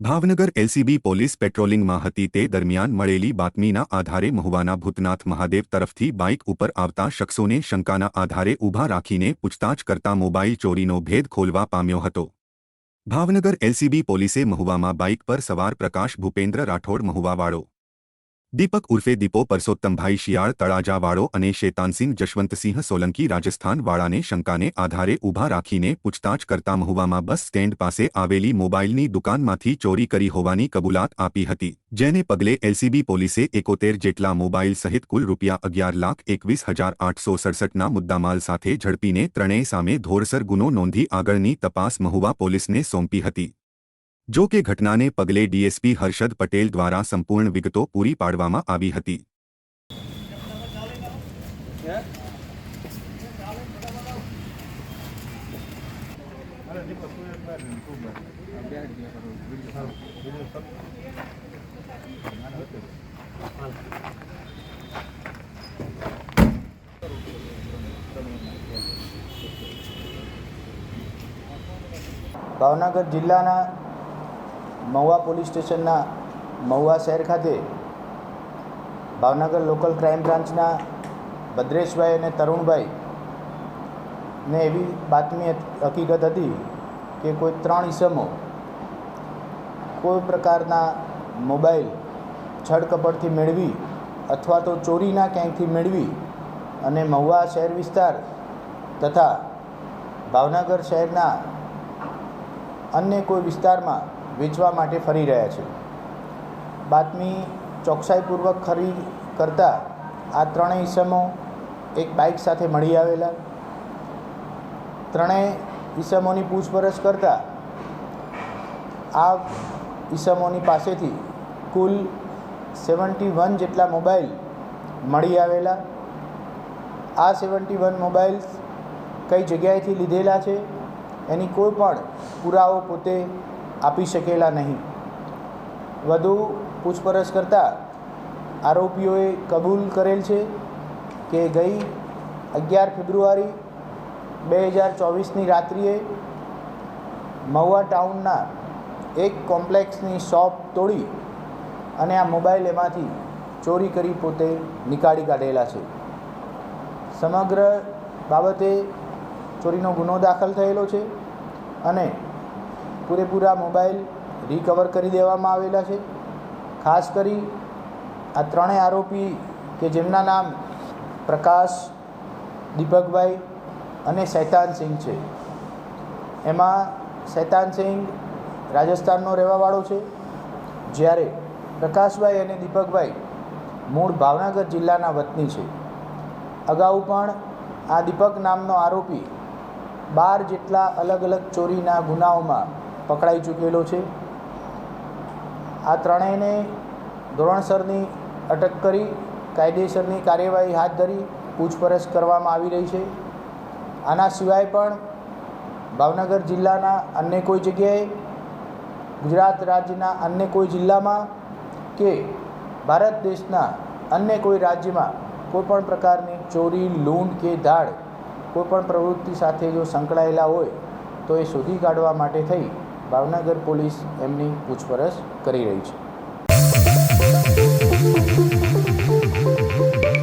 Bhavnagar LCB police પેટ્રોલિંગમાં હતી તે દરમિયાન મળેલી બાતમીના આધારે મહુવાના ભૂતનાથ મહાદેવ તરફથી બાઇક ઉપર આવતા શખ્સોને શંકાના આધારે ઊભા રાખીને પૂછતાછ કરતા મોબાઈલ ચોરીનો ભેદ ખોલવા પામ્યો હતો. ભાવનગર એલસીબી પોલીસે મહુવામાં બાઇક પર સવાર પ્રકાશ ભૂપેન્દ્ર રાઠોડ મહુવાવાળો દીપક ઉર્ફે દીપો પરસોત્તમભાઈ શિયાળ તળાજાવાળો અને શેતાનસિંહ જશવંતસિંહ સોલંકી રાજસ્થાનવાળાને શંકાને આધારે ઊભા રાખીને પૂછતાછ કરતા મહુવામાં બસ સ્ટેન્ડ પાસે આવેલી મોબાઈલની દુકાનમાંથી ચોરી કરી હોવાની કબૂલાત આપી હતી જેને પગલે એલસીબી પોલીસે એકોતેર જેટલા મોબાઈલ સહિત કુલ રૂપિયા અગિયાર લાખ એકવીસ હજાર આઠસો સડસઠના મુદ્દામાલ સાથે ઝડપીને ત્રણેય સામે ધોરસર ગુનો નોંધી આગળની તપાસ મહુવા પોલીસને સોંપી હતી જો કે ઘટનાને પગલે ડીએસપી હર્ષદ પટેલ દ્વારા સંપૂર્ણ વિગતો પૂરી પાડવામાં આવી હતી. ભાવનગર જિલ્લાના મહુવા પોલીસ સ્ટેશનના મહુવા શહેર ખાતે ભાવનગર લોકલ ક્રાઇમ બ્રાન્ચના ભદ્રેશભાઈ અને તરુણભાઈ ને એવી બાતમી હકીકત હતી કે કોઈ ત્રણ ઈસમો કોઈ પ્રકારના મોબાઈલ છડકપડથી મેળવી અથવા તો ચોરીના ક્યાંયથી મેળવી અને મહુવા શહેર વિસ્તાર તથા ભાવનગર શહેરના અન્ય કોઈ વિસ્તારમાં વેચવા માટે ફરી રહ્યા છે. બાતમી ચોકસાઈપૂર્વક ખરી કરતા આ ત્રણેય ઈસમો એક બાઇક સાથે મળી આવેલા. ત્રણેય ઈસમોની પૂછપરછ કરતા આ ઈસમોની પાસેથી કુલ સેવન્ટી વન જેટલા મોબાઈલ મળી આવેલા. આ સેવન્ટી વન મોબાઈલ્સ કઈ જગ્યાએથી લીધેલા છે? એની કોઈ પણ પુરાવો પોતે આપી શકેલા નહીં. વધુ પૂછપરછ કરતાં આરોપીઓએ કબૂલ કરેલ છે કે ગઈ અગિયાર ફેબ્રુઆરી બે હજાર ચોવીસની રાત્રિએ મહુવા ટાઉનના એક કોમ્પ્લેક્સની શોપ તોડી અને આ મોબાઈલ એમાંથી ચોરી કરી પોતે નીકાળી કાઢેલા છે. સમગ્ર બાબતે ચોરીનો ગુનો દાખલ થયેલો છે અને પૂરેપૂરા મોબાઈલ રિકવર કરી દેવામાં આવેલા છે. ખાસ કરી આ ત્રણેય આરોપી કે જેમના નામ પ્રકાશ, દીપકભાઈ અને શૈતાનસિંહ છે. એમાં શૈતાનસિંહ રાજસ્થાનનો રહેવાવાળો છે. જ્યારે પ્રકાશભાઈ અને દીપકભાઈ મૂળ ભાવનગર જિલ્લાના વતની છે. અગાઉ પણ આ દીપક નામનો આરોપી બાર જેટલા અલગ અલગ ચોરીના ગુનાઓમાં પકડાઈ ચૂકેલો છે. આ ત્રણેયને ધોરણસરની અટક કરી, કાયદેસરની કાર્યવાહી હાથ ધરી પૂછપરછ કરવામાં આવી રહી છે. આના સિવાય પણ ભાવનગર જિલ્લાના અન્ય કોઈ જગ્યાએ, ગુજરાત રાજ્યના અન્ય કોઈ જિલ્લામાં કે ભારત દેશના અન્ય કોઈ રાજ્યમાં કોઈપણ પ્રકારની ચોરી, લૂંટ કે ધાડ, કોઈપણ પ્રવૃત્તિ સાથે જો સંકળાયેલા હોય, તો એ શોધી કાઢવા માટે થઈ. ભાવનગર પોલીસ એમની પૂછપરછ કરી રહી છે.